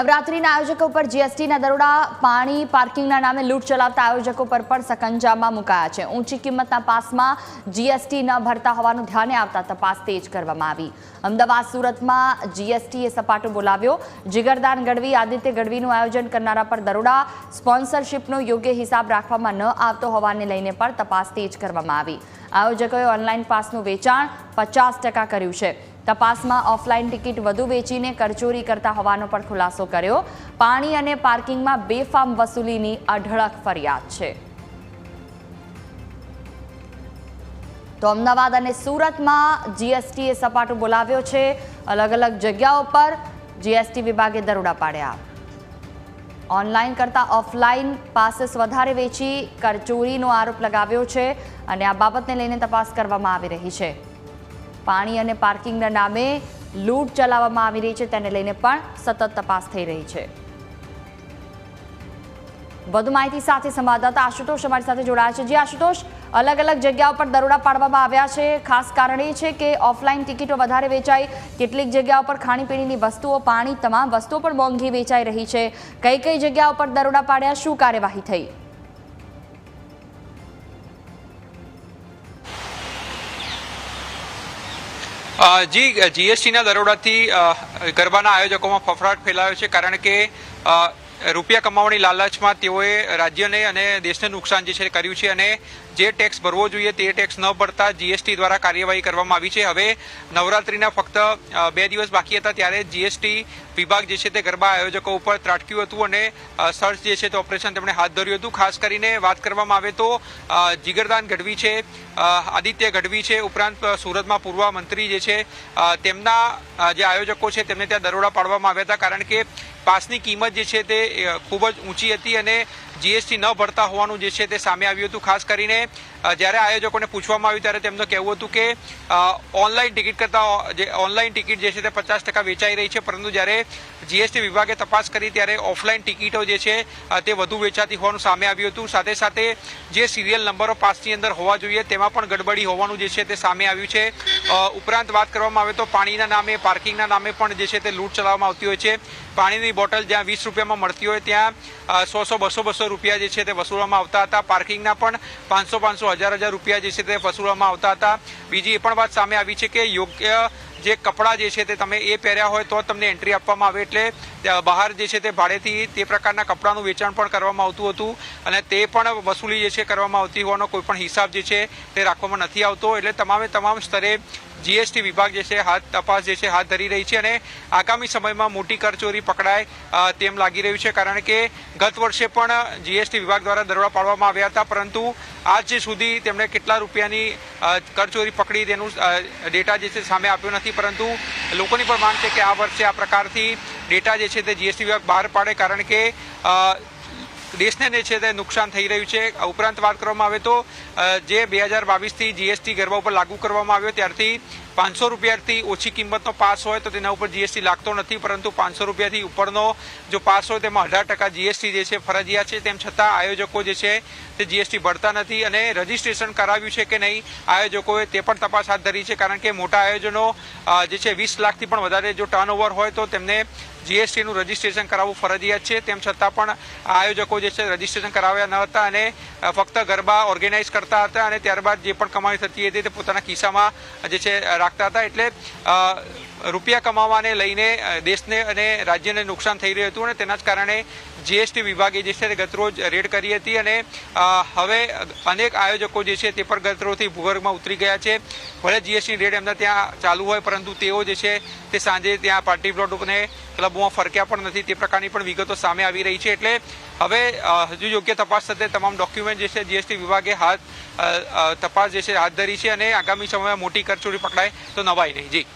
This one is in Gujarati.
નવરાત્રીના આયોજકો પર જીએસટીના દરોડા, પાણી, પાર્કિંગના નામે લૂંટ ચલાવતા આયોજકો પર પણ સકંજામાં મુકાયા છે. ઊંચી કિંમતના પાસમાં જીએસટી ન ભરતા હોવાનું ધ્યાને આવતા તપાસ તેજ કરવામાં આવી. અમદાવાદ, સુરતમાં જીએસટીએ સપાટો બોલાવ્યો. જીગરદાન ગઢવી, આદિત્ય ગઢવીનું આયોજન કરનારા પર દરોડા, સ્પોન્સરશિપનો યોગ્ય હિસાબ રાખવામાં ન આવતો હોવાને લઈને પણ તપાસ તેજ કરવામાં આવી. આયોજકોએ ઓનલાઈન પાસનું વેચાણ પચાસ ટકા કર્યું છે. તપાસમાં ઓફલાઈન ટિકિટ વધુ વેચીને કરચોરી કરતા હોવાનો પણ ખુલાસો કર્યો. પાણી અને પાર્કિંગમાં બેફામ વસૂલીની અઢળક ફરિયાદ છે. તો અમદાવાદ અને સુરતમાં જીએસટીએ સપાટો બોલાવ્યો છે. અલગ અલગ જગ્યાઓ પર જીએસટી વિભાગે દરોડા પાડ્યા. ઓનલાઈન કરતાં ઓફલાઈન પાસીસ વધારે વેચી કરચોરીનો આરોપ લગાવ્યો છે અને આ બાબતને લઈને તપાસ કરવામાં આવી રહી છે. પાણી અને પાર્કિંગના નામે લૂંટ ચલાવવામાં આવી રહી છે, તેને લઈને પણ સતત તપાસ થઈ રહી છે. વધુ માહિતી સાથે સંવાદદાતા આશુતોષ અમારી સાથે જોડાયા છે. જે આશુતોષ અલગ અલગ જગ્યાઓ પર દરોડા પાડવામાં આવ્યા છે. ખાસ કારણ એ છે કે ઓફલાઈન ટિકિટો વધારે વેચાઈ, કેટલીક જગ્યાઓ પર ખાણીપીણીની વસ્તુઓ, પાણી તમામ વસ્તુઓ પણ મોંઘી વેચાઈ રહી છે. કઈ કઈ જગ્યાઓ પર દરોડા પાડ્યા, શું કાર્યવાહી થઈ? જી જીએસટીના દરોડાથી ગરબાના આયોજકોમાં ફફડાટ ફેલાયો છે. કારણ કે રૂપિયા કમાવાની લાલચમાં તેઓએ રાજ્યને અને દેશને નુકસાન જે છે કર્યું છે અને જે ટેક્સ ભરવો જોઈએ તે ટેક્સ ન ભરતા જીએસટી દ્વારા કાર્યવાહી કરવામાં આવી છે. હવે નવરાત્રિના ફક્ત બે દિવસ બાકી હતા ત્યારે જીએસટી વિભાગ જે છે તે ગરબા આયોજકો ઉપર ત્રાટક્યું હતું અને સર્ચ જે છે તે ઓપરેશન તેમણે હાથ ધર્યું હતું. ખાસ કરીને વાત કરવામાં આવે તો જીગરદાન ગઢવી છે આદિત્ય ગઢવી છે, ઉપરાંત સુરતમાં પૂર્વ મંત્રી જે છે તેમના જે આયોજકો છે તેમને ત્યાં દરોડા પાડવામાં આવ્યા હતા. કારણ કે પાસની કિંમત જે છે તે ખૂબ જ ઊંચી હતી અને જીએસટી ન ભરતા હોવાનું જે છે તે સામે આવ્યું હતું. ખાસ કરીને જ્યારે આયોજકોને પૂછવામાં આવ્યું ત્યારે તેમનું કહેવું હતું કે ઓનલાઈન ટિકિટ કરતાં, જે ઓનલાઈન ટિકિટ જે છે તે પચાસ ટકા વેચાઈ રહી છે, પરંતુ જ્યારે જીએસટી વિભાગે તપાસ કરી ત્યારે ઓફલાઈન ટિકિટો જે છે તે વધુ વેચાતી હોવાનું સામે આવ્યું હતું. સાથે સાથે જે સિરિયલ નંબરો પાસની અંદર હોવા જોઈએ તેમાં પણ ગડબડી હોવાનું જે છે તે સામે આવ્યું છે. ઉપરાંત વાત કરવામાં આવે તો પાણીના નામે, પાર્કિંગના નામે પણ જે છે તે લૂંટ ચલાવવામાં આવતી હોય છે. પાણીની બોટલ જ્યાં વીસ રૂપિયામાં મળતી હોય ત્યાં સો સો, બસો બસો રૂપિયા જે છે તે વસૂલવામાં આવતા હતા. પાર્કિંગના પણ પાંચસો પાંચસો હજાર હજાર રૂપિયા જે છે તે વસૂલવામાં આવતા હતા. બીજી એ પણ વાત સામે આવી છે કે યોગ્ય જે કપડાં જે છે તે તમે એ પહેર્યા હોય તો તમને એન્ટ્રી આપવામાં આવે એટલે બહાર જે છે તે ભાડેથી તે પ્રકારના કપડાનું વેચાણ પણ કરવામાં આવતું હતું અને તે પણ વસૂલી જે છે કરવામાં આવતી હોવાનો કોઈ પણ હિસાબ જે છે તે રાખવામાં નથી આવતો. એટલે તમામે તમામ સ્તરે જીએસટી વિભાગ જે છે, હાથ તપાસ જે છે, હાથ ધરી રહી છે અને આગામી સમયમાં મોટી કરચોરી પકડાય તેમ લાગી રહ્યું છે. કારણ કે ગત વર્ષે પણ જીએસટી વિભાગ દ્વારા દરોડા પાડવામાં આવ્યા હતા, પરંતુ આજ સુધી તેમણે કેટલા રૂપિયાની કરચોરી પકડી તેનું ડેટા જે છે સામે આપ્યો નથી. પરંતુ લોકોની પણ માંગ છે કે આ વર્ષે આ પ્રકારથી ડેટા જે છે તે જીએસટી વિભાગ બહાર પાડે, કારણ કે દેશને જે છે તે નુકસાન થઈ રહ્યું છે. ઉપરાંત વાત કરવામાં આવે તો જે બે હજાર બાવીસથી જીએસટી ગરબા ઉપર લાગુ કરવામાં આવ્યો, ત્યારથી પાંચસો રૂપિયાથી ઓછી કિંમતનો પાસ હોય તો તેના ઉપર જીએસટી લાગતો નથી, પરંતુ પાંચસો રૂપિયાથી ઉપરનો જો પાસ હોય તેમાં અઢાર ટકા જીએસટી જે છે ફરજિયાત છે. તેમ છતાં આયોજકો જે છે તે જીએસટી ભરતા નથી અને રજીસ્ટ્રેશન કરાવ્યું છે કે નહીં આયોજકોએ તે પણ તપાસ હાથ ધરી છે, કારણ કે મોટા આયોજનો જે છે વીસ લાખથી પણ વધારે જો ટર્નઓવર હોય તો તેમને જીએસટીનું રજીસ્ટ્રેશન કરાવવું ફરજિયાત છે. તેમ છતાં પણ આયોજકો જે છે રજીસ્ટ્રેશન કરાવ્યા ન હતા અને ફક્ત ગરબા ઓર્ગેનાઇઝ કરતા હતા અને ત્યારબાદ જે પણ કમાણી થતી હતી તે પોતાના ખિસ્સામાં જે છે રાખતા હતા એટલે રૂપિયા કમાવાને લઈને દેશને અને રાજ્યને નુકસાન થઈ રહ્યું હતું અને તેના જ કારણે જીએસટી વિભાગે જે છે તે ગતરોજ રેડ કરી હતી અને હવે અનેક આયોજકો જે છે તે પણ ગતરોથી ભૂગર્ભમાં ઉતરી ગયા છે. ભલે જીએસટી રેડ એમના ત્યાં ચાલુ હોય, પરંતુ તેઓ જે છે તે સાંજે ત્યાં પાર્ટી પ્લોટ અને ક્લબોમાં ફરક્યા પણ નથી. તે પ્રકારની પણ વિગતો સામે આવી રહી છે. એટલે હવે હજુ યોગ્ય તપાસ સાથે તમામ ડોક્યુમેન્ટ જે છે જીએસટી વિભાગે હાથ તપાસ જે છે હાથ ધરી છે અને આગામી સમયમાં મોટી કરચોરી પકડાય તો નવાઈ નહીં. જી.